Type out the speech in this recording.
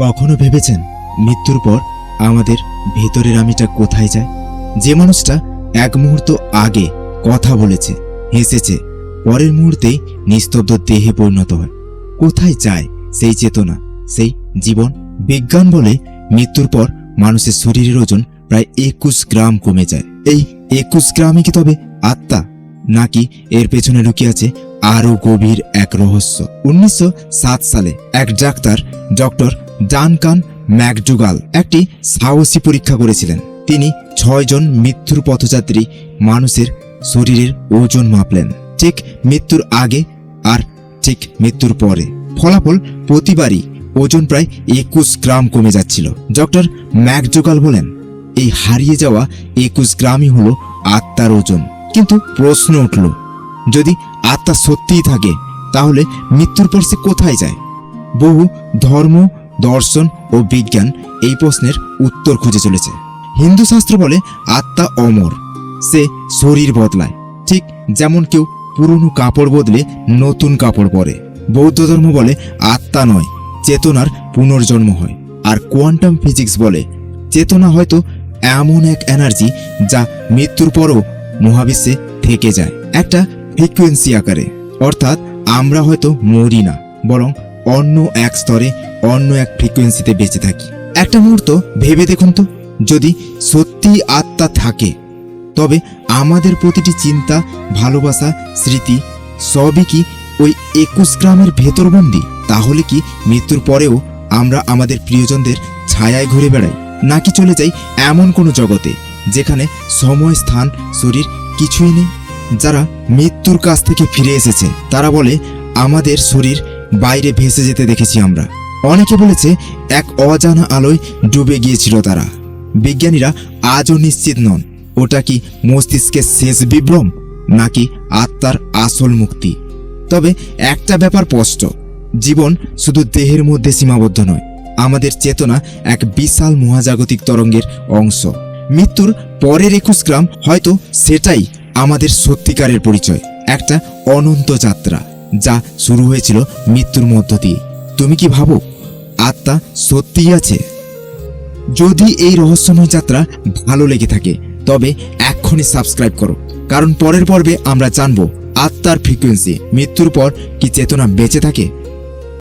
কখনো ভেবেছেন মৃত্যুর পর আমাদের ভেতরের আমিটা কোথায় যায়? যে মানুষটা এক মুহূর্ত আগে কথা বলেছে, হেসেছে, পরের মুহূর্তেই নিস্তব্ধ দেহে পরিণত হয়। কোথায় যায় সেই চেতনা, সেই জীবন? বিজ্ঞান বলে মৃত্যুর পর মানুষের শরীরের ওজন প্রায় একুশ গ্রাম কমে যায়। এই একুশ গ্রামই কি তবে আত্মা, নাকি এর পেছনে লুকিয়ে আছে আরও গভীর এক রহস্য? উনিশশো সাত সালে এক ডাক্তার, ডক্টর ডানকান ম্যাকডুগাল একটি সাহসী পরীক্ষা করেছিলেন। তিনি ছয়জন মৃত্যুর পথযাত্রী মানুষের শরীরের ওজন মাপলেন। ঠিক মৃত্যুর আগে আর ঠিক মৃত্যুর পরে। ফলাফল প্রতিবারই ওজন প্রায় একুশ গ্রাম কমে যাচ্ছিল। ডক্টর ম্যাকডুগাল বলেন, এই হারিয়ে যাওয়া একুশ গ্রামই হলো আত্মার ওজন। কিন্তু প্রশ্ন উঠল, যদি আত্মা সত্যিই থাকে, তাহলে মৃত্যুর পর সে কোথায় যায়? বহু ধর্ম দর্শন ও বিজ্ঞান এই প্রশ্নের উত্তর খুঁজে চলেছে। হিন্দু শাস্ত্র বলে, আত্মা অমর, সে শরীর বদলায়। ঠিক যেমন কেউ পুরনো কাপড় বদলে নতুন কাপড় পরে। বৌদ্ধ ধর্ম বলে, আত্মা নয়, চেতনার পুনর্জন্ম হয়। আর কোয়ান্টাম ফিজিক্স বলে, চেতনা হয়তো এমন এক এনার্জি যা মৃত্যুর পরও মহাবিশ্বে থেকে যায়। একটা ফ্রিকুয়েন্সি আকারে, অর্থাৎ আমরা হয়তো মরি না, বরং অন্য এক স্তরে অন্য এক ফ্রিকোয়েন্সিতে বেঁচে থাকি। একটা মুহূর্ত ভেবে দেখুন তো, যদি সত্যি আত্মা থাকে, তবে আমাদের প্রতিটি চিন্তা, ভালোবাসা, স্মৃতি সবই কি ওই একুশ গ্রামের ভেতরবন্দি তাহলে কি মৃত্যুর পরেও আমরা আমাদের প্রিয়জনদের ছায়ায় ঘুরে বেড়াই? নাকি চলে যাই এমন কোনো জগতে যেখানে সময়, স্থান, শরীর কিছুই নেই? যারা মৃত্যুর কাছ থেকে ফিরে এসেছে, তারা বলে, আমাদের শরীর বাইরে ভেসে যেতে দেখেছি আমরা। অনেকে বলেছে এক অজানা আলোয় ডুবে গিয়েছিল তারা। বিজ্ঞানীরা আজও নিশ্চিত নন, ওটা কি মস্তিষ্কের শেষ বিভ্রম নাকি আত্মার আসল মুক্তি। তবে একটা ব্যাপার স্পষ্ট, জীবন শুধু দেহের মধ্যে সীমাবদ্ধ নয়, আমাদের চেতনা এক বিশাল মহাজাগতিক তরঙ্গের অংশ। মৃত্যুর পরের একুশ গ্রাম হয়তো সেটাই আমাদের সত্যিকারের পরিচয়, একটা অনন্ত যাত্রা, যা শুরু হয়েছিল মৃত্যুর মধ্য দিয়ে। তুমি কি ভাবো? আত্মা সত্যিই আছে। যদি এই রহস্যময় যাত্রা ভালো লেগে থাকে, তবে এক্ষুনি সাবস্ক্রাইব করো। কারণ পরের পর্বে আমরা জানব আত্মার ফ্রিকোয়েন্সি মৃত্যুর পর কি চেতনা বেঁচে থাকে।